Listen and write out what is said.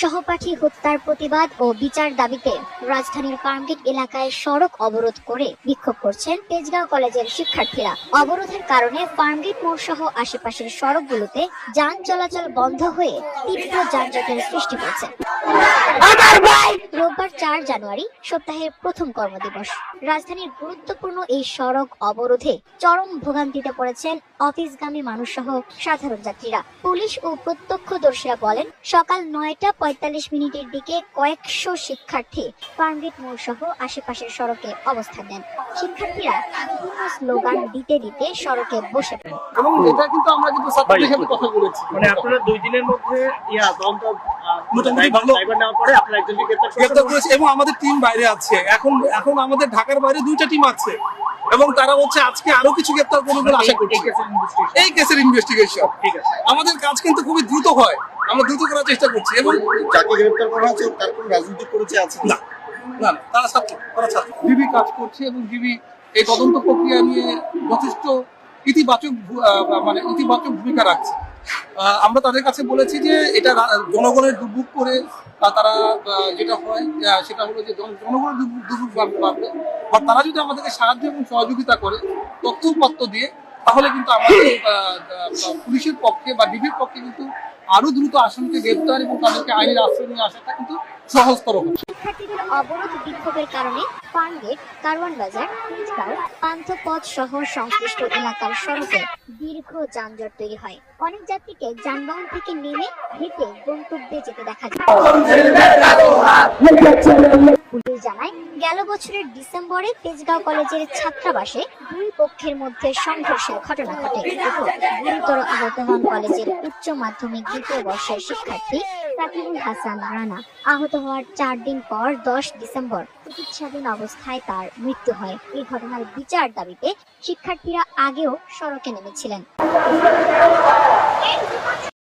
সহপাঠী হত্যার প্রতিবাদ ও বিচার দাবিতে রাজধানীর ফার্মগেট এলাকায় সড়ক অবরোধ করে বিক্ষোভ করছেন তেজগাঁও কলেজের শিক্ষার্থীরা। অবরোধের কারণে ফার্মগেট মোড় সহ আশেপাশের সড়কগুলোতে যান চলাচল বন্ধ হয়ে তীব্র যানজটের সৃষ্টি হয়েছে। রোববার চার জানুয়ারি সপ্তাহের প্রথম কর্মদিবস। রাজধানীর গুরুত্বপূর্ণ এই সড়ক অবরোধে চরম ভোগান্তিতে পড়েছেন অফিসগামী মানুষ সহ সাধারণ যাত্রীরা। পুলিশ ও প্রত্যক্ষদর্শীরা বলেন সকাল নয়টা পঁয়তাল্লিশ মিনিটের দিকে কয়েকশো শিক্ষার্থী ফার্মগেট মোড় সহ আশেপাশের সড়কে অবস্থান নেন। শিক্ষার্থীরা বিভিন্ন স্লোগান দিতে দিতে সড়কে বসে পড়েন। এবং এটা কিন্তু আমরা কিন্তু ছাত্রদের সাথে কথা বলেছি। মানে আপনারা দুই দিনের মধ্যে ইয়া তদন্ত মোটামুটি ভালো। ড্রাইভার নেওয়ার পরে আপনারা একজনকে গ্রেপ্তার করেছে এবং আমাদের টিম বাইরে আছে। এখন এখন আমাদের ঢাকার বাইরে দুইটা টিম আছে। এবং তারা হচ্ছে আজকে আরও কিছু গ্রেপ্তার করবে বলে আশা করছি। এই কেসের investigation। এই কেসের ইনভেস্টিগেশন ঠিক আছে। আমাদের কাজ কিন্তু খুবই দ্রুত হয়। আমরা দ্রুত করার চেষ্টা করছি এবং যাকে গ্রেপ্তার করা হয়েছে তার কোনো রাজনৈতিক পরিচয় আছে না না তারা ছাত্র তারা ছাত্র। ডিবি কাজ করছে এবং ডিবি এই তদন্ত প্রক্রিয়া নিয়ে যথেষ্ট ইতিবাচক মানে ইতিবাচক ভূমিকা রাখছে। আহ, আমরা তাদের কাছে বলেছি যে এটা জনগণের দুর্ভোগ করে তারা আহ, যেটা হয় আহ, সেটা হলো যে জন- জনগণের দুর্ভোগ দুর্ভোগ বাড়- বাড়বে। বা তারা যদি আমাদেরকে সাহায্য এবং সহযোগিতা করে তথ্য উপাত্ত দিয়ে তাহলে কিন্তু আমাদের পুলিশের পক্ষে বা ডিবির পক্ষে কিন্তু আরও দ্রুত আসামিকে গ্রেপ্তার এবং তাদেরকে আইনের আশ্রয় নিয়ে আসাটা কিন্তু সহজতর হবে। শিক্ষার্থীদের অবরোধ বিক্ষোভের কারণে কারওয়ান বাজার পান্থপথ সহ সংশ্লিষ্ট এলাকার সড়কে দীর্ঘ যানজট তৈরি হয়। অনেক যাত্রীকে যানবাহন থেকে নেমে হেঁটে গন্তব্যে যেতে দেখা যায়। জানায় গেল বছরের ডিসেম্বরে তেজগাঁও কলেজের ছাত্রাবাসে দুই পক্ষের মধ্যে সংঘর্ষের ঘটনা ঘটে। গুরুতর আহত হন কলেজের উচ্চ মাধ্যমিক দ্বিতীয় বর্ষের শিক্ষার্থী রাকিবুল হাসান রানা আহত হওয়ার চার দিন পর দশ ডিসেম্বর চিকিৎসাধীন অবস্থায় তার মৃত্যু হয়। এই ঘটনার বিচার দাবিতে শিক্ষার্থীরা আগেও সড়কে নেমেছিলেন।